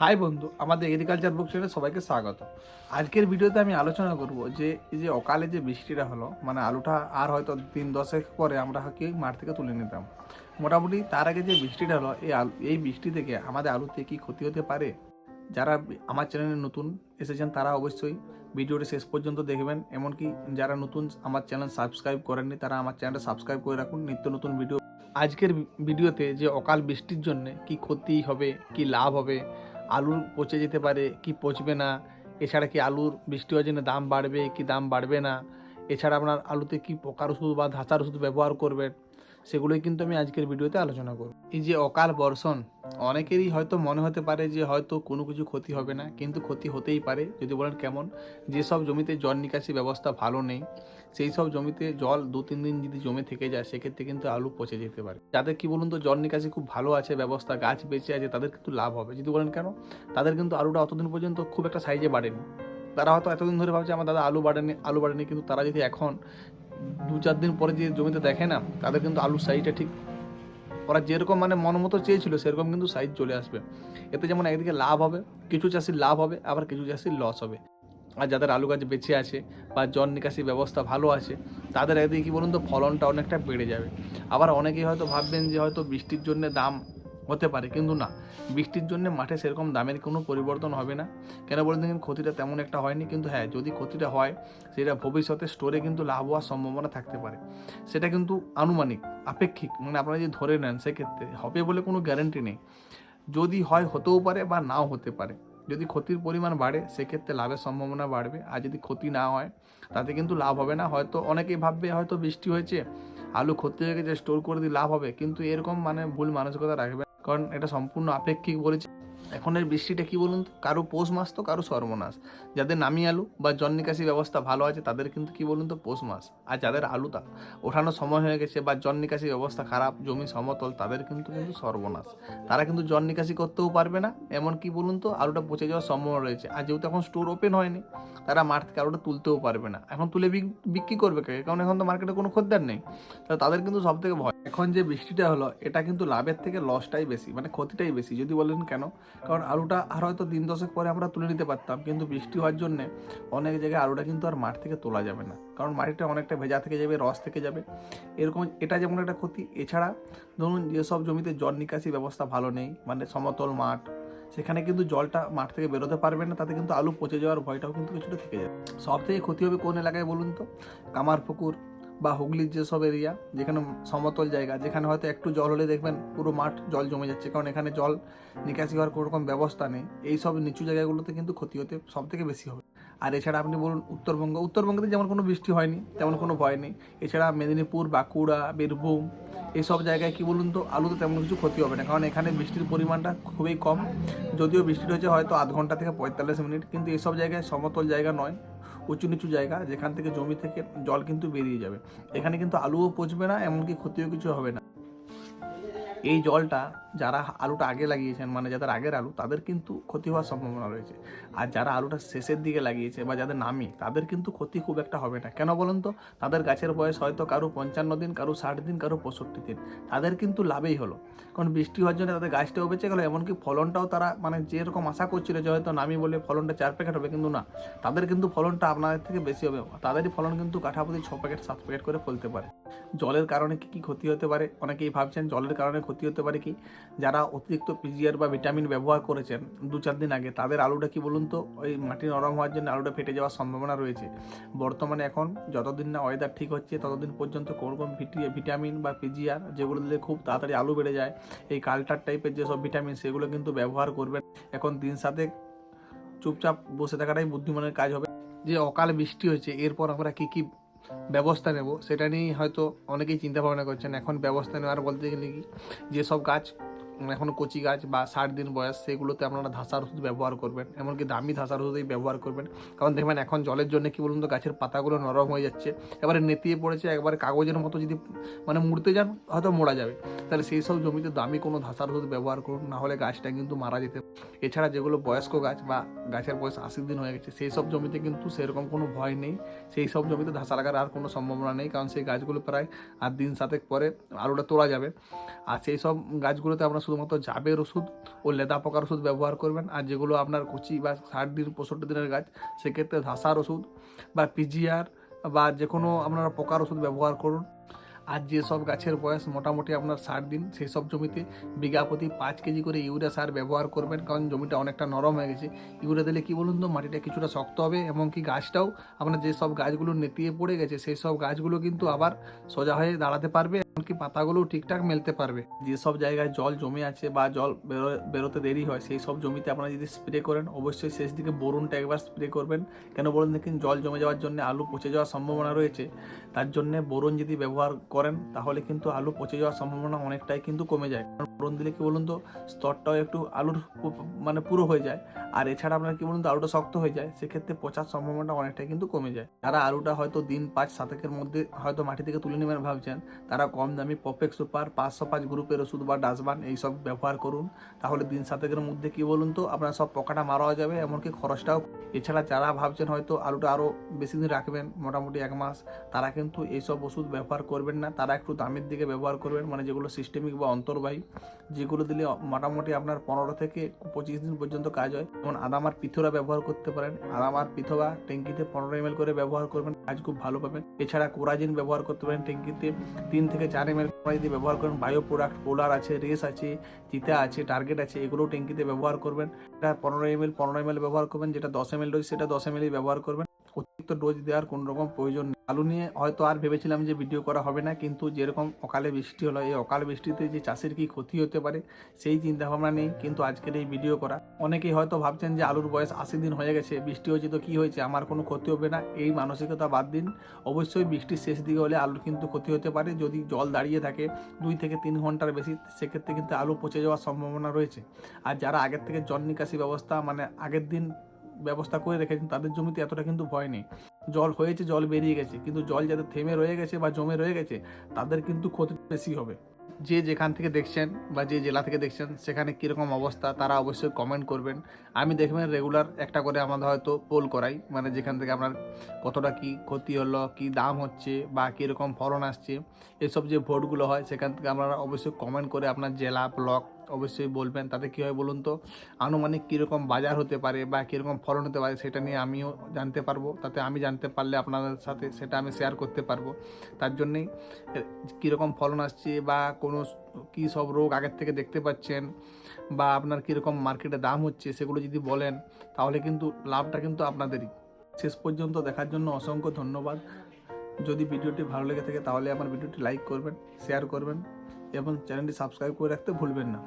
High বন্ধু, আমাদের agriculture বুক চ্যানেলে সবাইকে স্বাগত। আজকের ভিডিওতে আমি আলোচনা করব যে, এই যে অকালে যে বৃষ্টিটা হলো মানে আলুটা আর হয়তো দিন দশেক পরে আমরা কি মাঠ থেকে তুলে নিতাম। মোটামুটি তার আগে যে বৃষ্টিটা হলো, এই এই বৃষ্টি থেকে আমাদের আলুতে কি ক্ষতি হতে পারে? যারা আমার চ্যানেলে নতুন এসেছেন, তারা অবশ্যই ভিডিওটি শেষ পর্যন্ত দেখবেন। এমনকি যারা নতুন আমার চ্যানেল সাবস্ক্রাইব করেননি, তারা আমার চ্যানেলটা সাবস্ক্রাইব করে রাখুন। নিত্য নতুন ভিডিও আজকের ভিডিওতে যে অকাল বৃষ্টির জন্য কি ক্ষতি হবে, কি লাভ হবে আলুর পচে যেতে পারে, কি পচবে না? এছাড়া কি আলুর বৃষ্টি হওয়ার জন্য দাম বাড়বে, কি দাম বাড়বে না? এছাড়া আপনার আলুতে কি পোকার ওষুধ বা ধাঁচার ওষুধ ব্যবহার করবেন? সেগুলোই কিন্তু আমি আজকের ভিডিওতে আলোচনা করব। এই যে অকাল বর্ষণ, অনেকেরই হয়তো মনে হতে পারে যে হয়তো কোনো কিছু ক্ষতি হবে না, কিন্তু ক্ষতি হতেই পারে। যদি বলেন কেমন? যেসব জমিতে জল নিকাশি ব্যবস্থা ভালো নেই, সেই সব জমিতে জল দু, তিন দিন যদি জমে থেকে যায়, সেক্ষেত্রে কিন্তু আলু পচে যেতে পারে। যাদের কি বলুন তো, জল নিকাশি খুব ভালো আছে, ব্যবস্থা, গাছ বেঁচে আছে, তাদের কিন্তু লাভ হবে। যদি বলেন কেন? তাদের কিন্তু আলুটা অতদিন পর্যন্ত খুব একটা সাইজে বাড়েনি। তারা হয়তো এতদিন ধরে ভাবছে, আমার দাদা আলু বাড়েনি আলু বাড়েনি। কিন্তু তারা যদি এখন দু চার দিন পরে যে জমিতে দেখে না, তাদের কিন্তু আলুর সাইজটা ঠিক ওরা যেরকম মানে মন মতো চেয়েছিল, সেরকম কিন্তু সাইজ চলে আসবে। এতে যেমন একদিকে লাভ হবে, কিছু চাষির লাভ হবে, আবার কিছু চাষির লস হবে। আর যাদের আলু গাছ বেঁচে আছে বা জল নিকাশি ব্যবস্থা ভালো আছে, তাদের একদিকে কী বলুন তো, ফলনটা অনেকটা বেড়ে যাবে। আবার অনেকেই হয়তো ভাববেন যে হয়তো বৃষ্টির জন্য দাম হতে পারে, কিন্তু না। বৃষ্টির জন্য মাঠে সেরকম দামের কোনো পরিবর্তন হবে না। কেন বলুন দেখেন, ক্ষতিটা তেমন একটা হয়নি, কিন্তু হ্যাঁ যদি ক্ষতিটা হয়, সেটা ভবিষ্যতে স্টোরে কিন্তু লাভ হওয়ার সম্ভাবনা থাকতে পারে। সেটা কিন্তু আনুমানিক, আপেক্ষিক মানে আপনারা যদি ধরে নেন, সেক্ষেত্রে হবে বলে কোনো গ্যারেন্টি নেই। যদি হয়, হতেও পারে বা নাও হতে পারে। যদি ক্ষতির পরিমাণ বাড়ে, সেক্ষেত্রে লাভের সম্ভাবনা বাড়বে। আর যদি ক্ষতি না হয়, তাতে কিন্তু লাভ হবে না। হয়তো অনেকেই ভাববে, হয়তো বৃষ্টি হয়েছে, আলু ক্ষতি হয়ে গেছে স্টোর করে দিয়ে লাভ হবে। কিন্তু এরকম মানে ভুল মানসিকতা রাখবে। কারণ এটা সম্পূর্ণ আপেক্ষিক বলেছে। এখন এর বৃষ্টিটা কি বলুন তো? কারও পৌষ মাস তো, কারও সর্বনাশ। যাদের নামি আলু বা জল নিকাশি ব্যবস্থা ভালো আছে, তাদের কিন্তু কি বলুন তো পৌষ মাস আর যাদের আলুটা ওঠানোর সময় হয়ে গেছে বা জল নিকাশি ব্যবস্থা খারাপ, জমি সমতল, তাদের কিন্তু কিন্তু সর্বনাশ। তারা কিন্তু জল নিকাশি করতেও পারবে না। এমন কি বলুন তো, আলুটা পচে যাওয়ার সম্ভাবনা রয়েছে। আর যেহেতু এখন স্টোর ওপেন হয়নি, তারা মাঠ থেকে আলুটা তুলতেও পারবে না। এখন তুলে বিক- বিক্রি করবে কে? কারণ এখন তো মার্কেটে কোনো খদ্দের নেই। তাহলে তাদের কিন্তু সব থেকে ভয়। এখন যে বৃষ্টিটা হলো, এটা কিন্তু লাভের থেকে লসটাই বেশি মানে ক্ষতিটাই বেশি। যদি বলেন কেন? কারণ আলুটা আর হয়তো দিন দশেক পরে আমরা তুলে নিতে পারতাম, কিন্তু বৃষ্টি হওয়ার জন্য অনেক জায়গায় আলুটা কিন্তু আর মাঠ থেকে তোলা যাবে না। কারণ মাটিটা অনেকটা ভেজা থেকে যাবে, রস থেকে যাবে। এরকম এটা যেমন একটা ক্ষতি, এছাড়া ধরুন যেসব জমিতে জল নিকাশি ব্যবস্থা ভালো নেই মানে সমতল মাঠ, সেখানে কিন্তু জলটা মাঠ থেকে বেরোতে পারবে না, তাতে কিন্তু আলু পচে যাওয়ার ভয়টাও কিন্তু কিছুটা থেকে যাবে। সব থেকে ক্ষতি হবে কোন এলাকায় বলুন তো? কামারপুকুর বা হুগলির যেসব এরিয়া যেখানে সমতল জায়গা, যেখানে হয়তো একটু জল হলে দেখবেন পুরো মাঠ জল জমে যাচ্ছে। কারণ এখানে জল নিকাশি হওয়ার কোনো রকম ব্যবস্থা নেই। এই সব নিচু জায়গাগুলোতে কিন্তু ক্ষতি হতে সব থেকে বেশি হবে। আর এছাড়া আপনি বলুন উত্তরবঙ্গ, উত্তরবঙ্গতে যেমন কোনো বৃষ্টি হয়নি, তেমন কোনো ভয় নেই। এছাড়া মেদিনীপুর, বাঁকুড়া, বীরভূম এইসব জায়গায় কি বলুন তো, আলুতে তেমন কিছু ক্ষতি হবে না। কারণ এখানে বৃষ্টির পরিমাণটা খুবই কম। যদিও বৃষ্টি হয়েছে হয়তো আধ ঘণ্টা থেকে পঁয়তাল্লিশ মিনিট, কিন্তু এসব জায়গায় সমতল জায়গা নয়। উঁচু নিচু জায়গা, যেখান থেকে জমি থেকে জল কিন্তু বেরিয়ে যাবে। এখানে কিন্তু আলুও পচবে না, এমনকি ক্ষতিও কিছু হবে না। এই জলটা যারা আলুটা আগে লাগিয়েছেন মানে যাদের আগের আলু, তাদের কিন্তু ক্ষতি হওয়ার সম্ভাবনা রয়েছে। আর যারা আলুটা শেষের দিকে লাগিয়েছে বা যাদের নামি, তাদের কিন্তু ক্ষতি খুব একটা হবে না। কেন বলুন তো? তাদের গাছের বয়স হয়তো কারও পঞ্চান্ন দিন, কারও ষাট দিন, কারও পঁয়ষট্টি দিন। তাদের কিন্তু লাভেই হলো। কারণ বৃষ্টি হওয়ার জন্য তাদের গাছটাও বেঁচে গেলো, এমনকি ফলনটাও তারা মানে যেরকম আশা করছিল যে হয়তো নামি বলে ফলনটা চার প্যাকেট হবে, কিন্তু না। তাদের কিন্তু ফলনটা আপনাদের থেকে বেশি হবে। তাদেরই ফলন কিন্তু কাঠাপতি ছ প্যাকেট, সাত প্যাকেট করে ফলতে পারে। জলের কারণে কি কি ক্ষতি হতে পারে? অনেকেই ভাবছেন জলের কারণে ক্ষতি হতে পারে কি? যারা অতিরিক্ত পিজিআর বা ভিটামিন ব্যবহার করেছেন, দু চার দিন আগে, তাদের আলুটা কি বলুন তো? ওই মাটি নরম হওয়ার জন্য আলুটা ফেটে যাওয়ার সম্ভাবনা রয়েছে। বর্তমানে এখন যতদিন না ওয়েদার ঠিক হচ্ছে, ততদিন পর্যন্ত কোনোরকম ভিটামিন বা পিজিআর যেগুলো দিলে খুব তাড়াতাড়ি আলু বেড়ে যায়, এই কালটার টাইপের যেসব ভিটামিন সেগুলো কিন্তু ব্যবহার করবেন। এখন দিন সাথে চুপচাপ বসে থাকাটাই বুদ্ধিমানের কাজ হবে। যে অকাল বৃষ্টি হয়েছে, এরপর আমরা কি কি ব্যবস্থা নেব। সেটা নিয়েই হয়তো অনেকেই চিন্তা ভাবনা করছেন। এখন ব্যবস্থা নেওয়ার বলতে গেলে কি? যেসব গাছ এখনও কচি গাছ বা ষাট দিন বয়স, সেগুলোতে আপনারা ধাসার ওষুধ ব্যবহার করবেন, এমনকি দামি ধাসার ওষুধই ব্যবহার করবেন। কারণ দেখবেন এখন জলের জন্য কি বলুন তো, গাছের পাতাগুলো নরম হয়ে যাচ্ছে, এবারে নেতিয়ে পড়েছে, একবারে কাগজের মতো যদি মানে মুড়তে যান, হয়তো মোড়া যাবে। তাহলে সেই সব জমিতে দামি কোনো ধাসার ওষুধ ব্যবহার করুন, না হলে গাছটা কিন্তু মারা যেতে। এছাড়া যেগুলো বয়স্ক গাছ বা গাছের বয়স আশি দিন হয়ে গেছে, সেই সব জমিতে কিন্তু সেরকম কোনো ভয় নেই। সেই সব জমিতে ধাসা লাগার আর কোনো সম্ভাবনা নেই, কারণ সেই গাছগুলো প্রায় আর দিন সাতেক পরে আলুটা তোলা যাবে। আর সেই সব গাছগুলোতে আমরা শুধুমাত্র জাবের ওষুধ ও লেদা পোকার ওষুধ ব্যবহার করবেন। আর যেগুলো আপনার কুচি বা ষাট দিন, পঁয়ষট্টি দিনের গাছ সেক্ষেত্রে ধাসার ওষুধ বা পিজিআর বা যে কোনো আপনারা পোকার ওষুধ ব্যবহার করুন। আর যেসব গাছের বয়স মোটামুটি আপনার ষাট দিন, সেই সব জমিতে বিঘা প্রতি পাঁচ কেজি করে ইউরিয়া সার ব্যবহার করবেন, কারণ জমিটা অনেকটা নরম হয়ে গেছে। ইউরিয়া দিলে কী বলুন তো, মাটিটা কিছুটা শক্ত হবে এমনকি গাছটাও আপনার যেসব গাছগুলো নেতিয়ে পড়ে গেছে, সেই সব গাছগুলো কিন্তু আবার সোজা হয়ে দাঁড়াতে পারবে, এমনকি পাতাগুলো ঠিকঠাক মেলতে পারবে। যেসব জায়গায় জল জমে আছে বা জল বেরো- বেরোতে দেরি হয়, সেই সব জমিতে আপনারা যদি স্প্রে করেন, অবশ্যই শেষ দিকে বোরনটা একবার স্প্রে করবেন। কেন বলুন দেখুন জল জমে যাওয়ার জন্য আলু পচে যাওয়ার সম্ভাবনা রয়েছে। তার জন্য বোরন যদি ব্যবহার করেন, তাহলে কিন্তু আলু পচে যাওয়ার সম্ভাবনা অনেকটাই কিন্তু কমে যায়। কারণ বোরন দিলে কি বলুন তো, স্তরটাও একটু আলুর মানে পুরো হয়ে যায়। আর এছাড়া আপনার কি বলুন তো, আলুটা শক্ত হয়ে যায়, সেক্ষেত্রে পচার সম্ভাবনাটা অনেকটাই কিন্তু কমে যায়। যারা আলুটা হয়তো দিন পাঁচ সাতেকের মধ্যে হয়তো মাটি থেকে তুলে নেবেন ভাবছেন, তারা কম দামি পপেক সুপার পাঁচশো পাঁচ গ্রুপের ওষুধ বা ডাসবান এইসব ব্যবহার করুন। তাহলে দিন সাতেকের মধ্যে কি বলুন তো, আপনার সব পোকাটা মারা যাবে, এমনকি খরচটাও এছাড়া যারা ভাবছেন হয়তো আলুটা আরও বেশি দিন রাখবেন, মোটামুটি এক মাস, তারা কিন্তু এইসব ওষুধ ব্যবহার করবেন তারা একটু দামের দিকে ব্যবহার করবেন মানে যেগুলো সিস্টেমিক বা অন্তর্বাহী, যেগুলো দিলে মোটামুটি আপনার পনেরো থেকে পঁচিশ দিন পর্যন্ত কাজ হয়। যেমন আদামার পিথোরা ব্যবহার করতে পারেন। আদামার পিথোবা ট্যাঙ্কিতে পনেরো এম করে ব্যবহার করবেন, কাজ খুব ভালো পাবেন। এছাড়া কোরাজিন ব্যবহার করতে পারেন ট্যাঙ্কিতে, তিন থেকে চার এম এল যদি ব্যবহার করেন বায়ো প্রোডাক্ট পোলার আছে রেস আছে, চিতা আছে টার্গেট আছে, এগুলোও ট্যাঙ্কিতে ব্যবহার করবেন। এটা পনেরো এম এল পনেরো এম ব্যবহার করবেন, যেটা দশ এম এল ডোজ সেটা দশ এম ব্যবহার করবেন। অতিরিক্ত ডোজ দেওয়ার কোনো রকম প্রয়োজন আলু নিয়ে হয়তো আর ভেবেছিলাম যে ভিডিও করা হবে না, কিন্তু যেরকম অকালে বৃষ্টি হলো, এই অকাল বৃষ্টিতে যে চাষের কি ক্ষতি হতে পারে সেই চিন্তা ভাবনা নেই, কিন্তু আজকের এই ভিডিও করা। অনেকেই হয়তো ভাবছেন যে আলুর বয়স আশি দিন হয়ে গেছে, বৃষ্টি হয়েছে তো কী হয়েছে, আমার কোনো ক্ষতি হবে না, এই মানসিকতা বাদ দিন। অবশ্যই বৃষ্টির শেষ দিকে হলে আলুর কিন্তু ক্ষতি হতে পারে, যদি জল দাঁড়িয়ে থাকে দুই থেকে তিন ঘণ্টার বেশি, সেক্ষেত্রে কিন্তু আলু পচে যাওয়ার সম্ভাবনা রয়েছে। আর যারা আগের থেকে জল নিকাশি ব্যবস্থা মানে আগের দিন ব্যবস্থা করে রেখেছেন, তাদের জমিতে এতটা কিন্তু ভয় নেই। জল হয়েছে, জল বেরিয়ে গেছে। কিন্তু জল যাদের থেমে রয়ে গেছে বা জমে রয়ে গেছে, তাদের কিন্তু ক্ষতি বেশি হবে। যে যেখান থেকে দেখছেন বা যে জেলা থেকে দেখছেন, সেখানে কীরকম অবস্থা, তারা অবশ্যই কমেন্ট করবেন। আমি দেখবেন রেগুলার একটা করে আমাদের হয়তো পোল করাই মানে যেখান থেকে আপনার কতটা কি ক্ষতি হলো, কি দাম হচ্ছে বা কীরকম ফলন আসছে, এসব যে ভোটগুলো হয়, সেখান থেকে আপনারা অবশ্যই কমেন্ট করে আপনার জেলা, ব্লক অবশ্যই বলবেন। তাতে কী হয় বলুন তো, আনুমানিক কীরকম বাজার হতে পারে বা কীরকম ফলন হতে পারে সেটা নিয়ে আমিও জানতে পারব। তাতে আমি জানতে পারলে আপনাদের সাথে সেটা আমি শেয়ার করতে পারব। তার জন্যেই কীরকম ফলন আসছে বা কোনো কী সব রোগ আগের থেকে দেখতে পাচ্ছেন বা আপনার কীরকম মার্কেটে দাম হচ্ছে সেগুলো যদি বলেন, তাহলে কিন্তু লাভটা কিন্তু আপনাদেরই। শেষ পর্যন্ত দেখার জন্য অসংখ্য ধন্যবাদ। যদি ভিডিওটি ভালো লেগে থাকে তাহলে আমার ভিডিওটি লাইক করবেন শেয়ার করবেন এবং চ্যানেলটি সাবস্ক্রাইব করে রাখতে ভুলবেন না।